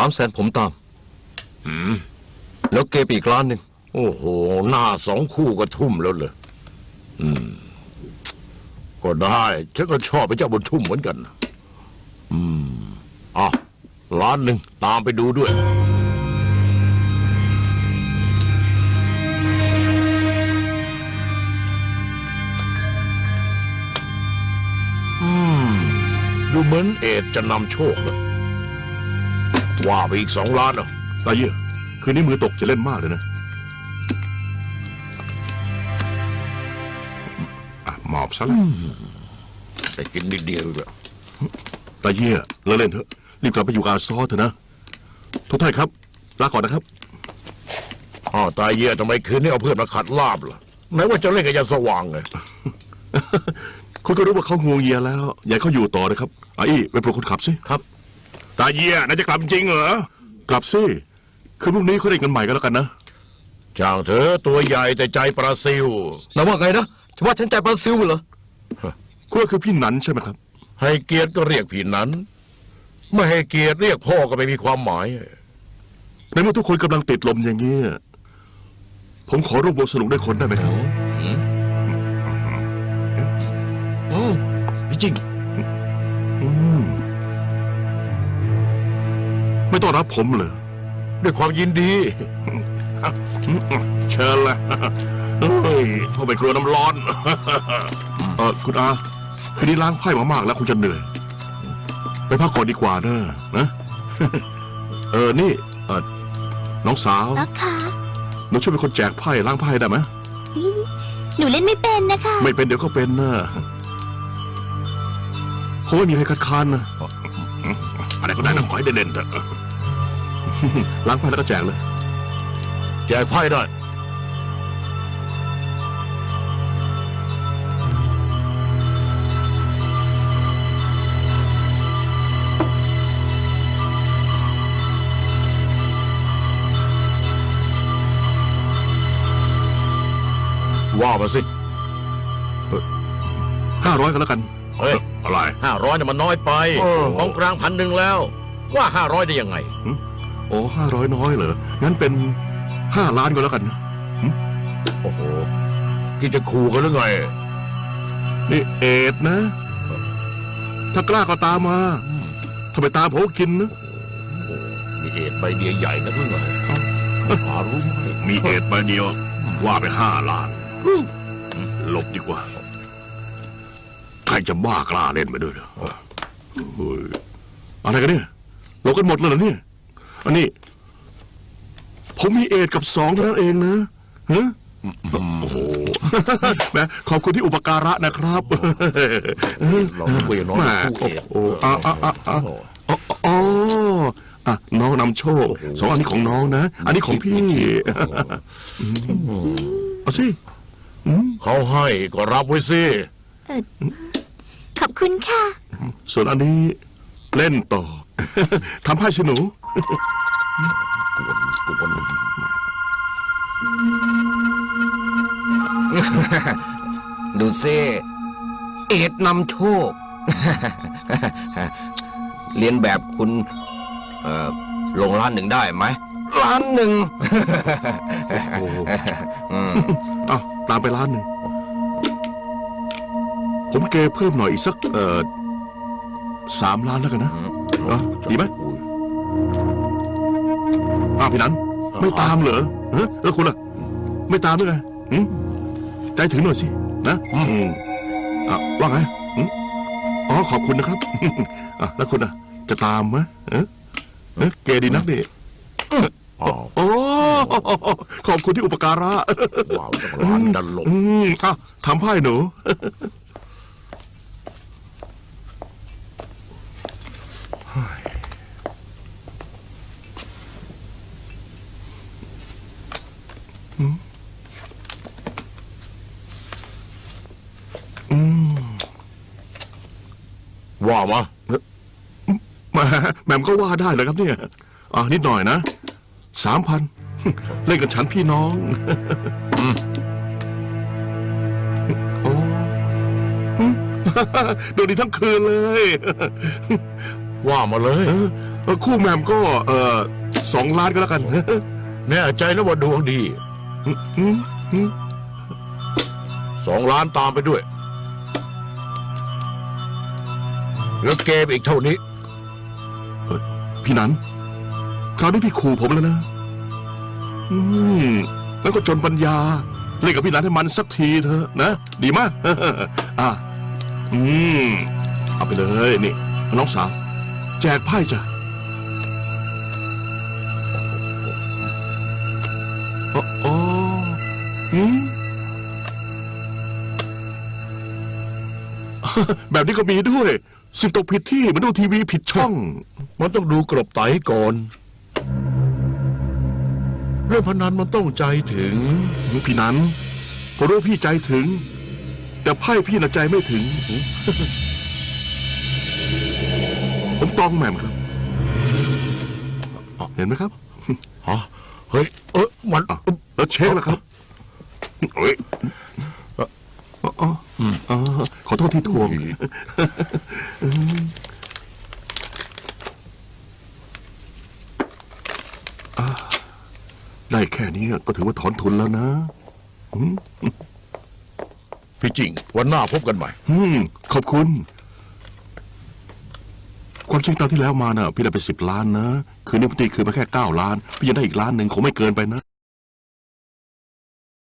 สามแสนผมตาม อืม แล้วเก็บอีกล้านหนึ่ง โอ้โห หน้าสองคู่ก็ทุ่มแล้วเลยอืม ก็ได้ฉันก็ชอบพระเจ้าบุญทุ่มเหมือนกันนะอืมอะล้านหนึ่งตามไปดูด้วย อืม ดูเหมือนเอ็ดจะนำโชคนะ ว่าไปอีกสองล้านเหรอตาเยี่ยคืนนี้มือตกจะเล่นมากเลยนะอะหมอบซะแล้วแต่กินนิดเดียวด้วยตาเยี่ยเลิกเล่นเถอะ รีบกลับไปอยู่กับอาซอเถอะนะ ทุกท่านครับ ลาก่อนนะครับ อ้าวตายเยี่ยทำไมคืนนี้เอาเพื่อนมาขัดลาบล่ะไหนว่าจะเล่นกับยาสว่างไงคุณก็รู้ว่าเขางวงเงียแล้ว อย่าให้เขาอยู่ต่อนะครับอาอี้ไปปลุกคนขับสิ ครับ ตาเยี่ยน่าจะกลับจริงเหรอ กลับสิคือพรุ่งนี้เขาได้กันใหม่ก็แล้วกันนะช่างเธอตัวใหญ่แต่ใจปลาซิวนะว่าไงนะจะว่าฉันใจปลาซิวเหรอ คุณก็คือพี่หนันใช่ไหมครับ ให้เกียรติก็เรียกผีนั้น ไม่ให้เกียรติเรียกพ่อก็ไม่มีความหมาย ในเมื่อทุกคนกำลังติดลมอย่างเงี้ยผมขอร่วมวงสนุกด้วยคนได้ไหมครับ อืมพี่จริง อืม ไม่ต้องรับผมเลยด้วยความยินดี เชิญละเฮ้ยพ่อไปกลัวน้ำร้อนเออคุณอาคืนนี้ล้างไพ่มามากแล้วคงจะเหนื่อย ไปพักก่อนดีกว่าเนอะนะ เออนี่เออน้องสาวแล้วค่ะหนูช่วยเป็นคนแจกไพ่ล้างไพ่ได้ไหมอีหนูเล่นไม่เป็นนะคะ ไม่เป็นเดี๋ยวก็เป็นนะคงไม่มีใครคัดค้านนะอะไรก็ได้นะขอให้เด่นๆเถอะ ล้างไพ่แล้วก็แจกเลย แจกไพ่ได้ว่ามาสิห้าร้อยก็แล้วกัน เฮ้ย อะไรห้าร้อยเนี่ยมันน้อยไปเออของกลางพันหนึ่งแล้ว ว่าห้าร้อยได้ยังไง โอ้ห้าร้อยน้อยเหรอ งั้นเป็นห้าล้านก็แล้วกันนะโอ้โหที่จะขู่กันหรือไง นี่เอ็ดนะ ถ้ากล้าก็ตามมาถ้าไปตามผมก็กินนะโอ้มีเอ็ดใบเดียวใหญ่นะเพื่อนหารู้ไหมมีเอ็ดมาเดียว ว่าไปห้าล้านหลบดีกว่าใครจะบ้ากล้าเล่นไปด้วยเหรอเฮ้ยอะไรกันเนี่ยหลบกันหมดเลยเหรอเนี่ย อันนี้ ผมมีเอ็ดกับสองเท่านั้นเองนะฮะโอ้โหแหมขอบคุณที่อุปการะนะครับเราคุยกับน้องแหมคู่เอ็ดโอ้อะอะอะอะอ๋ออ๋ออะน้องนำโชคสองอันนี้ของน้องนะ อันนี้ของพี่เอาสิอืมเขาให้ก็รับไว้สิขอบคุณค่ะ ส่วนอันนี้เล่นต่อทำให้ สิหนูกวนดูซิเอ็ดนำโชค เรียนแบบคุณเอ่อลงล้านหนึ่งได้ไหมล้านหนึ่งโอ้โหอืมอ้าวตามไปร้านหนึ่ง ผมเกเพิ่มหน่อยอีกสัก เอ่อสามล้านแล้วกันนะเอ้าดีไหม อ้าวพี่นันไม่ตามเหรอเออเออคุณล่ะ ไม่ตามด้วยไงหืมใจถึงหน่อยสินะอืมอะว่าไงหืมอ๋อขอบคุณนะครับ อะแล้วคุณอะ จะตามไหมเออเออเกดีนักดิอ๋อโอ้ขอบคุณที่อุปการะว้าวจังร้านดันหลบอืมอะทำไพ่หนู ว่ามาแหมแหม่มก็ว่าได้เลยครับเนี่ย อะนิดหน่อยนะสามพัน เล่นกันฉันพี่น้องโอ้โดนดีทั้งคืนเลย ว่ามาเลย เออเออคู่แมมก็ เออสองล้านก็แล้วกัน แน่ใจนะว่าดวงดี อืมอืมสองล้านตามไปด้วย แล้วเกมอีกเท่านี้ พี่นันคราวนี้พี่ขู่ผมแล้วนะ อืมแล้วก็จนปัญญา เล่นกับพี่นันให้มันสักทีเถอะนะ ดีมาก อะ อืม เอาไปเลย นี่ น้องสาว แจกไพ่จ้ะอ๋ออ๋ออืมแบบนี้ก็มีด้วย สิบตกผิดที่เหมันดูทีวีผิดช่อง มันต้องดูกรบไตก่อน เรื่องพนันมันต้องใจถึง พี่นั้นผมรู้ว่าพี่ใจถึง แต่ไพ่พี่น่ะใจไม่ถึง ผมตองแหม่มครับ เห็นไหมครับฮะเฮ้ย เออมันอะแล้วเช็คแล้วครับเอ้ย อ๋ออ๋ออ๋อขอโทษที่ทวงอ่าได้แค่นี้ก็ถือว่าถอนทุนแล้วนะพี่จริง วันหน้าพบกันใหม่อืมขอบคุณ ความจริงตอนที่แล้วมาน่ะ พี่ได้ไปสิบล้านนะ คืนนี้พี่ตีคืนมาแค่เก้าล้าน พี่ยังได้อีกล้านหนึ่งคงไม่เกินไปนะ